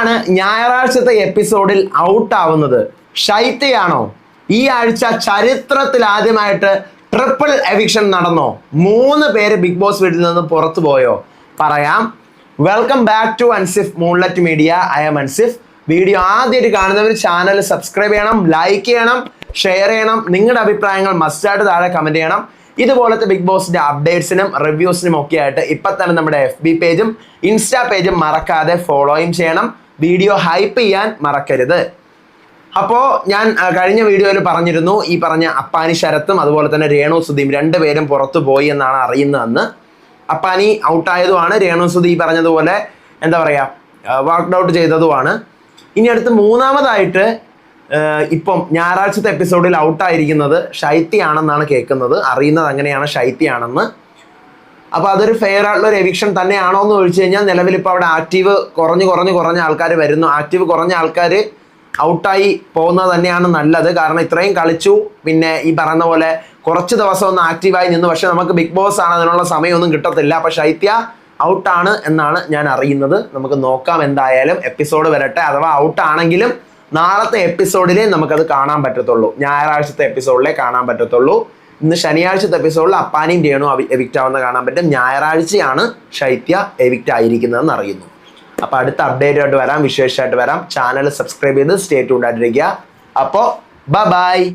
ആരാണ് ഞായറാഴ്ചത്തെ എപ്പിസോഡിൽ ഔട്ട് ആവുന്നത് ഷൈത്തയാണോ ഈ ആഴ്ച ചരിത്രത്തിൽ ആദ്യമായിട്ട് ട്രിപ്പിൾ എവിക്ഷൻ നടന്നോ? മൂന്ന് പേര് ബിഗ് ബോസ് വീട്ടിൽ നിന്ന് പുറത്തു പോയോ? പറയാം. Welcome back to Ansif Moonlet media. I am Ansif. Video ആദ്യമായിട്ട് കാണുന്നവർ ചാനൽ സബ്സ്ക്രൈബ് ചെയ്യണം ലൈക്ക് ചെയ്യണം ഷെയർ ചെയ്യണം. നിങ്ങളുടെ അഭിപ്രായങ്ങൾ മസ്റ്റായിട്ട് താഴെ കമന്റ് ചെയ്യണം. ഇതുപോലത്തെ ബിഗ് ബോസിന്റെ അപ്ഡേറ്റ്സിനും റിവ്യൂസിനും ഒക്കെ ആയിട്ട് ഇപ്പം തന്നെ നമ്മുടെ എഫ് ബി പേജും ഇൻസ്റ്റാ പേജും മറക്കാതെ ഫോളോയും ചെയ്യണം. വീഡിയോ ഹൈപ്പ് ചെയ്യാൻ മറക്കരുത്. അപ്പോൾ ഞാൻ കഴിഞ്ഞ വീഡിയോയിൽ പറഞ്ഞിരുന്നു ഈ പറഞ്ഞ അപ്പാനി ശരത്തും അതുപോലെ തന്നെ രേണു സുദീപ് രണ്ടുപേരും പുറത്തു പോയി എന്നാണ് അറിയുന്നതെന്ന്. അപ്പാനി ഔട്ടായതുമാണ്. രേണു സുദീപ് പറഞ്ഞതുപോലെ എന്താ പറയുക വർക്ക്ഡ് ഔട്ട് ചെയ്തതുമാണ്. ഇനി അടുത്ത് മൂന്നാമതായിട്ട് ഇപ്പം ഞായറാഴ്ചത്തെ എപ്പിസോഡിൽ ഔട്ടായിരിക്കുന്നത് ഷൈത്തിയാണെന്നാണ് കേൾക്കുന്നത്. അറിയുന്നത് അങ്ങനെയാണ് ഷൈത്തിയാണെന്ന് അപ്പോൾ അതൊരു ഫെയർ ആയിട്ടുള്ള ഒരു എവിക്ഷൻ തന്നെയാണോ എന്ന് ചോദിച്ചു കഴിഞ്ഞാൽ നിലവിൽ ഇപ്പോൾ അവിടെ ആക്റ്റീവ് കുറഞ്ഞു കുറഞ്ഞു കുറഞ്ഞ ആൾക്കാർ വരുന്നു. ആക്റ്റീവ് കുറഞ്ഞ ആൾക്കാർ ഔട്ടായി പോകുന്നത് തന്നെയാണ് നല്ലത്. കാരണം ഇത്രയും കളിച്ചു. പിന്നെ ഈ പറയുന്ന പോലെ കുറച്ച് ദിവസം ഒന്ന് ആക്റ്റീവായി നിന്ന്. പക്ഷെ നമുക്ക് ബിഗ് ബോസ് ആണ്. അതിനുള്ള സമയമൊന്നും കിട്ടത്തില്ല. അപ്പോൾ ശൈത്യ ഔട്ടാണ് എന്നാണ് ഞാൻ അറിയുന്നത്. നമുക്ക് നോക്കാം എന്തായാലും. എപ്പിസോഡ് വരട്ടെ. അഥവാ ഔട്ടാണെങ്കിലും നാളത്തെ എപ്പിസോഡിലേ നമുക്കത് കാണാൻ പറ്റത്തുള്ളൂ. ഞായറാഴ്ചത്തെ എപ്പിസോഡിലേ കാണാൻ പറ്റത്തുള്ളൂ. ഇന്ന് ശനിയാഴ്ചത്തെ എപ്പിസോഡിൽ അപ്പാനിയും രേണു എവിക്റ്റ് ആവുന്ന കാണാൻ പറ്റും. ഞായറാഴ്ചയാണ് ശൈത്യ എവിക്റ്റ് ആയിരിക്കുന്നതെന്ന് അറിയുന്നു. അപ്പോൾ അടുത്ത അപ്ഡേറ്റ് ആയിട്ട് വരാം വിശേഷമായിട്ട് വരാം. ചാനൽ സബ്സ്ക്രൈബ് ചെയ്ത് സ്റ്റേ അപ്പോ അപ്പോൾ ബൈ